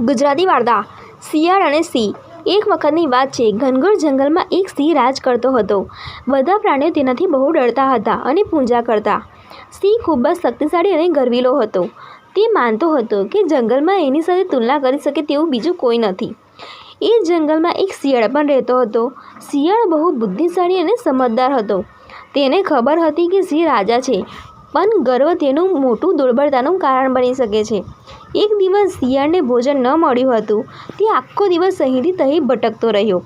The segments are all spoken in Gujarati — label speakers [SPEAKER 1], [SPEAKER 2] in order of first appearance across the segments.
[SPEAKER 1] ગુજરાતી વાર્તા. શિયાળ અને સિંહ. એક વખતની વાત છે, ઘનઘોર જંગલમાં એક સિંહ રાજ કરતો હતો. બધા પ્રાણીઓ તેનાથી બહુ ડરતા હતા અને પૂજા કરતા. સિંહ ખૂબ જ શક્તિશાળી અને ગર્વીલો હતો. તે માનતો હતો કે જંગલમાં એની સાથે તુલના કરી શકે તેવું બીજું કોઈ નથી. એ જંગલમાં એક શિયાળ પણ રહેતો હતો. શિયાળ બહુ બુદ્ધિશાળી અને સમજદાર હતો. તેને ખબર હતી કે સિંહ રાજા છે. પણ ગર્વ તેનું મોટું દુર્બળતાનું કારણ બની શકે છે. એક દિવસ શિયાળને ભોજન ન મળ્યું હતું, તે આખો દિવસ અહીંથી તહીં ભટકતો રહ્યો.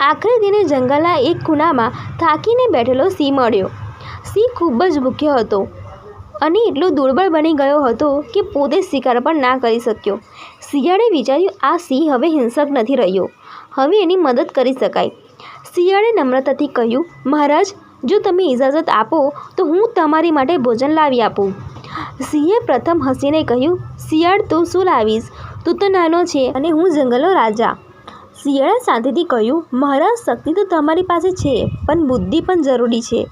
[SPEAKER 1] આખરે તેને જંગલના એક ખૂણામાં થાકીને બેઠેલો સિંહ મળ્યો. સિંહ ખૂબ જ ભૂખ્યો હતો અને એટલો દુર્બળ બની ગયો હતો કે પોતે શિકાર પણ ના કરી શક્યો. શિયાળે વિચાર્યું, આ સિંહ હવે હિંસક નથી રહ્યો. હવે એની મદદ કરી શકાય. શિયાળે નમ્રતાથી કહ્યું, મહારાજ જો તમે ઇજાજત આપો, તો હું તમારી માટે ભોજન લાવી આપું. સિંહે પ્રથમ હસીને કહ્યું, શિયાળ, તું શું લાવીશ? તું તો નાનો છે અને હું જંગલનો રાજા. શિયાળે શાંતિથી કહ્યું, મહારાજ, શક્તિ તો તમારી પાસે છે, પણ બુદ્ધિ પણ જરૂરી છે.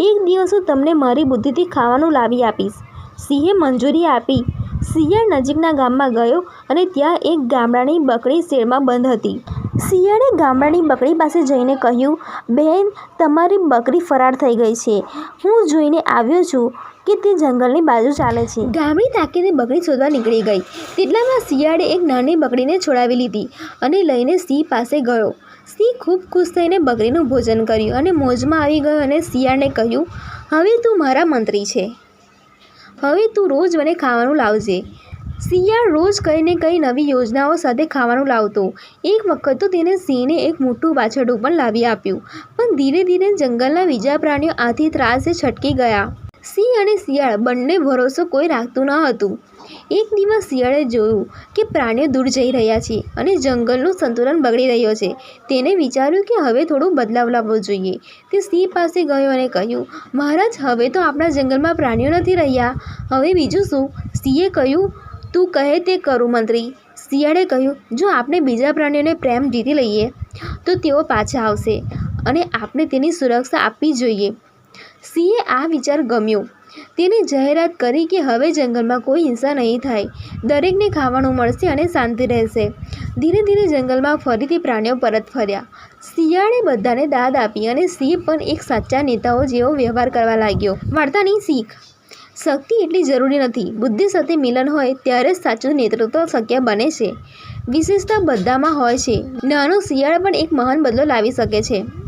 [SPEAKER 1] એક દિવસ હું તમને મારી બુદ્ધિથી ખાવાનું લાવી આપીશ. સિંહે મંજૂરી આપી. શિયાળ નજીકના ગામમાં ગયો અને ત્યાં એક ગામડાની બકરી શેડમાં બંધ હતી. શિયાળે ગામડાની બકરી પાસે જઈને કહ્યું બહેન તમારી બકરી ફરાર થઈ ગઈ છે. હું જોઈને આવ્યો છું કે તે જંગલની બાજુ ચાલે છે. ગામડી તાકીને બકરી શોધવા નીકળી ગઈ. તેટલામાં શિયાળે એક નાની બકરીને છોડાવી લીધી અને લઈને સિંહ પાસે ગયો. સિંહ ખૂબ ખુશ થઈને બકરીનું ભોજન કર્યું અને મોજમાં આવી ગયો અને શિયાળને કહ્યું, હવે તું મારા મંત્રી છે. હવે તું રોજ મને ખાવાનું લાવજે. શિયાળ રોજ કંઈ ને કંઈ નવી યોજનાઓ સાથે ખાવાનું લાવતો. એક વખત તો તેને સિંહને એક મોટું વાછરડું પણ લાવી આપ્યું. પણ ધીરે ધીરે જંગલના બીજા પ્રાણીઓ આથી ત્રાસે છટકી ગયા. સિંહ અને શિયાળ બંને ભરોસો કોઈ રાખતું ન હતું. એક દિવસ શિયાળે જોયું કે પ્રાણીઓ દૂર જઈ રહ્યા છે અને જંગલનું સંતુલન બગડી રહ્યો છે. તેને વિચાર્યું કે હવે થોડું બદલાવ લાવવો જોઈએ. તે સિંહ પાસે ગયો અને કહ્યું, મહારાજ, હવે તો આપણા જંગલમાં પ્રાણીઓ નથી રહ્યા. હવે બીજું શું? સિંહે કહ્યું તું કહે તે કરું, મંત્રી. શિયાળે કહ્યું, જો આપણે બીજા પ્રાણીઓને પ્રેમ જીતી લઈએ, તો તેઓ પાછા આવશે અને આપણે તેની સુરક્ષા આપવી જોઈએ. સિંહે આ વિચાર ગમ્યો. તેને જાહેરાત કરી કે હવે જંગલમાં કોઈ હિંસા નહીં થાય. દરેકને ખાવાનું મળશે અને શાંતિ રહેશે. ધીરે ધીરે જંગલમાં ફરીથી પ્રાણીઓ પરત ફર્યા. શિયાળે બધાને દાદ આપી અને સિંહ પણ એક સાચા નેતાઓ જેવો વ્યવહાર કરવા લાગ્યો. વાર્તાની શીખ. શક્તિ એટલી જરૂરી નથી. બુદ્ધિ સાથે મિલન હોય ત્યારે જ સાચું નેતૃત્વ શક્ય બને છે. વિશેષતા બધામાં હોય છે. નાનો શિયાળ પણ એક મહાન બદલો લાવી શકે છે.